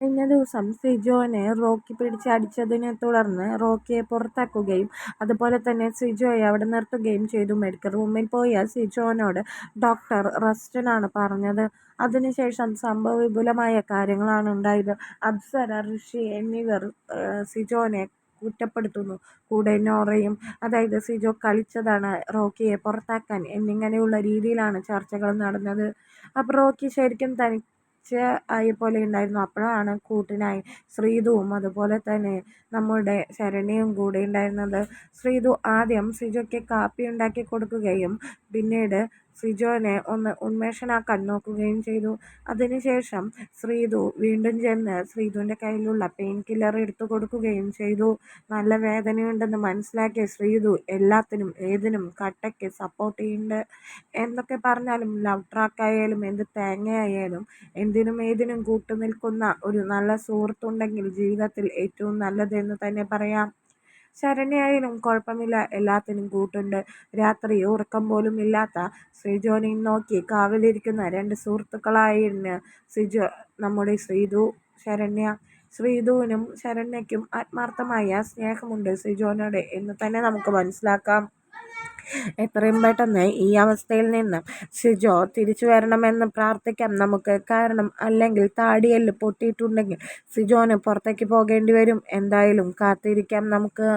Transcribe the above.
കഴിഞ്ഞ ദിവസം സിജോനെ റോക്കി പിടിച്ച് അടിച്ചതിനെ തുടർന്ന് റോക്കിയെ പുറത്താക്കുകയും അതുപോലെ തന്നെ സിജോയെ അവിടെ നിർത്തുകയും ചെയ്തു. മെഡിക്കൽ റൂമിൽ പോയ സിജോനോട് ഡോക്ടർ റെസ്റ്റിനാണ് പറഞ്ഞത്. അതിനുശേഷം സംഭവ വിപുലമായ കാര്യങ്ങളാണ് ഉണ്ടായത്. അപ്സര ഋഷി എന്നിവർ സിജോനെ കുറ്റപ്പെടുത്തുന്നു. കൂടെ നോറയും അതായത് സിജോ കളിച്ചതാണ് റോക്കിയെ പുറത്താക്കാൻ എന്നിങ്ങനെയുള്ള രീതിയിലാണ് ചർച്ചകൾ നടന്നത്. അപ്പോൾ റോക്കി ശരിക്കും തനി ആയ പോലെ ഉണ്ടായിരുന്നു. അപ്പോഴാണ് കൂട്ടിനായി ശ്രീതുവും അതുപോലെ തന്നെ നമ്മുടെ ശരണിയും കൂടെ ഉണ്ടായിരുന്നത്. ശ്രീതു ആദ്യം ശ്രീജയ്ക്ക് കാപ്പി ഉണ്ടാക്കി കൊടുക്കുകയും പിന്നീട് സിജോനെ ഒന്ന് ഉന്മേഷനാക്കാൻ നോക്കുകയും ചെയ്തു. അതിനുശേഷം ശ്രീതു വീണ്ടും ചെന്ന് ശ്രീതുവിന്റെ കയ്യിലുള്ള പെയിൻ കില്ലർ എടുത്തു കൊടുക്കുകയും ചെയ്തു. നല്ല വേദനയുണ്ടെന്ന് മനസ്സിലാക്കിയ ശ്രീതു എല്ലാത്തിനും ഏതിനും കട്ടയ്ക്ക് സപ്പോർട്ട് ചെയ്യുന്നുണ്ട്. എന്തൊക്കെ പറഞ്ഞാലും ലവ് ട്രാക്കായാലും എന്ത് തേങ്ങയായാലും എന്തിനും ഏതിനും കൂട്ടുനിൽക്കുന്ന ഒരു നല്ല സുഹൃത്തുണ്ടെങ്കിൽ ജീവിതത്തിൽ ഏറ്റവും നല്ലതെന്ന് തന്നെ പറയാം. ശരണ്യായാലും കുഴപ്പമില്ല. എല്ലാത്തിനും കൂട്ടുണ്ട്. രാത്രി ഉറക്കം പോലും ഇല്ലാത്ത ശ്രീജോനെയും നോക്കി കാവലിരിക്കുന്ന രണ്ട് സുഹൃത്തുക്കളായിരുന്നു ശ്രീജോ നമ്മുടെ ശ്രീതു ശരണ്യ. ശ്രീധുവിനും ശരണ്യയ്ക്കും ആത്മാർത്ഥമായ സ്നേഹമുണ്ട് ശ്രീജോനോട് എന്ന് തന്നെ നമുക്ക് മനസ്സിലാക്കാം. എത്രയും പെട്ടെന്ന് ഈ അവസ്ഥയിൽ നിന്ന് സിജോ തിരിച്ചു വരണമെന്ന് പ്രാർത്ഥിക്കാം. നമുക്ക് കാരണം അല്ലെങ്കിൽ താടിയെല്ല് പൊട്ടിയിട്ടുണ്ടെങ്കിൽ സിജോന് പുറത്തേക്ക് പോകേണ്ടി വരും. എന്തായാലും കാത്തിരിക്കാം നമുക്ക്.